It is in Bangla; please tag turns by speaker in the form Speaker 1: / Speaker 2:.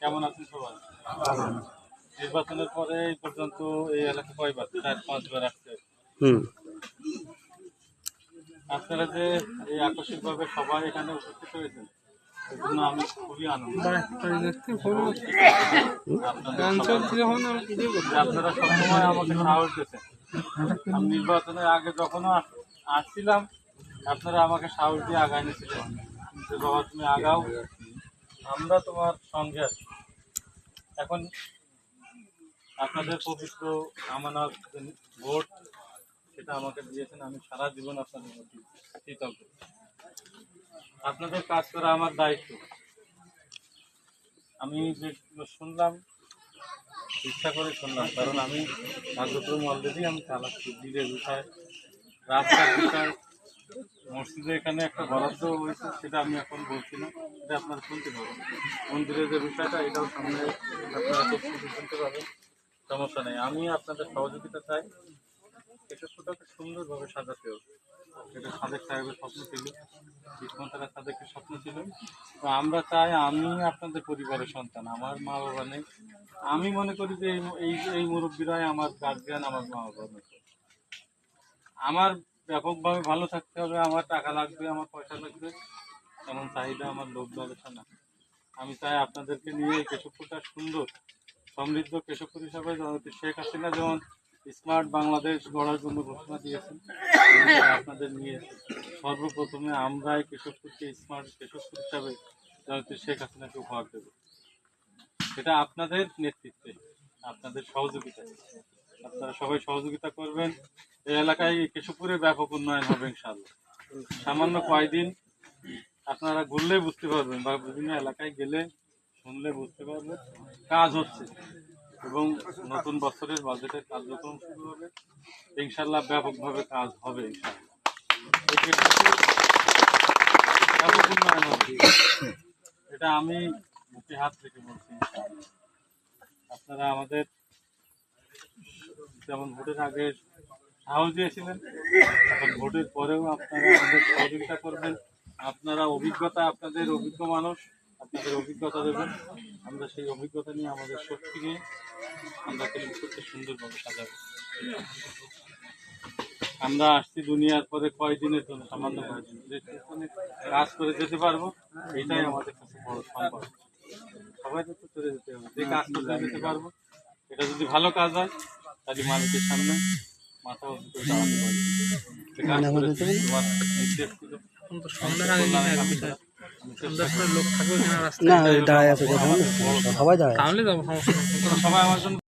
Speaker 1: কেমন আছেন সবাই? নির্বাচনের পরে এই পর্যন্ত এই এলাকা কয়বার? চার পাঁচবার আসছে। আপনারা যে এই আকস্মিকভাবে সবাই এখানে উপস্থিত হয়েছেন আমি খুবই আনন্দ আপনাদের আপনারা সবসময় আমাকে সাহস দিয়েছেন আমি নির্বাচনের আগে যখন আস- আসছিলাম আপনারা আমাকে সাহস দিয়ে আগায় নিয়েছিলেন। যে বাবা তুমি আগাও। আমরা তোমার সঙ্গে আছি। এখন আপনাদের পবিত্র আমানত যে ভোট সেটা আমাকে দিয়েছেন, আমি সারা জীবন আপনাদের প্রতি কৃতজ্ঞ। আপনাদের কাজ করা আমার দায়িত্ব। আমি যেগুলো শুনলাম, ইচ্ছা করে শুনলাম, কারণ আমি কার্যক্রম অলরেডি আমি চালাচ্ছি দিনের বিষয় রাস্তার বিষয় মসজিদে এখানে একটা বরাদ্দ হয়েছে, সেটা আমি এখন বলছি না। সেটা আপনারা শুনতে পাবেন। মন্দিরের যে বিষয়টা, এটাও সামনে আপনারা শুনতে পাবেন। সমস্যা নেই। আমি আপনাদের সহযোগিতা চাই। এটা কেশবপুরটাকে সুন্দরভাবে সাজাতে হবে। এটা সাদেক সাহেবের স্বপ্ন ছিল। বিষ্মতারা সাদেকের স্বপ্ন ছিল। তো আমরা চাই আমি আপনাদের পরিবারের সন্তান। আমার মা বাবা নেই। আমি মনে করি যে এই এই মুরব্বীরাই আমার গার্জিয়ান আমার মা মতো আমার ব্যাপকভাবে ভালো থাকতে হবে। আমার টাকা লাগবে, আমার পয়সা লাগবে। তেমন চাহিদা আমার লোক না আমি চাই আপনাদেরকে নিয়ে কেশবপুরটা সুন্দর, সমৃদ্ধ কেশবপুর হিসাবে শেখ হাসিনা যেমন স্মার্ট বাংলাদেশ গড়ার জন্য ঘোষণা দিয়েছেন আপনাদের নিয়ে সর্বপ্রথমে আমরাই কেশবপুরকে স্মার্ট কেশবপুর হিসাবে জননেত্রী শেখ হাসিনাকে উপহার দেব। সেটা আপনাদের নেতৃত্বে, আপনাদের সহযোগিতায়। আপনারা সবাই সহযোগিতা করবেন। এই এলাকায় কেশবপুরে ব্যাপক উন্নয়ন হবে ইনশাল্লাহ সামান্য কয়দিন আপনারা ঘুরলে বুঝতে পারবেন বা বিভিন্ন এলাকায় গেলে শুনলে বুঝতে পারবেন কাজ হচ্ছে। এবং নতুন বছরের বাজেটের কার্যক্রম শুরু হবে ইনশাল্লাহ ব্যাপকভাবে কাজ হবে। এটা আমি মুখে হাত থেকে বলছি। আপনারা আমাদের যেমন ভোটের আগে সাহস দিয়েছিলেন, এখন ভোটের পরেও আপনারা আমাদের সহযোগিতা করবেন। আপনারা অভিজ্ঞতা আপনাদের অভিজ্ঞ মানুষ আপনাদের অভিজ্ঞতা দেবেন। আমরা সেই অভিজ্ঞতা নিয়ে আমাদের শক্তি নিয়ে আমরা কেলিপুরকে সুন্দরভাবে সাজাবো। আমরা আসছি দুনিয়ার পরে কয়দিনের জন্য? সামান্য কাজ করে যেতে পারব এটাই আমাদের কাছে বড় সম্পদ। সবাই তো চলে যেতে হবে। যে কাজ করে যেতে পারব এটা যদি ভালো কাজ হয় তাহলে মালিকের সামনে মাথা উঁচু করে দাঁড়াতে পারব
Speaker 2: সন্ধ্যার আগে সন্ধ্যার লোক থাকবে কিনা রাস্তায়?
Speaker 3: না দাঁড়ায় আছে সবাই দাঁড়ায়
Speaker 2: তাহলে যাব সমস্যা।
Speaker 1: সবাই আমার জন্য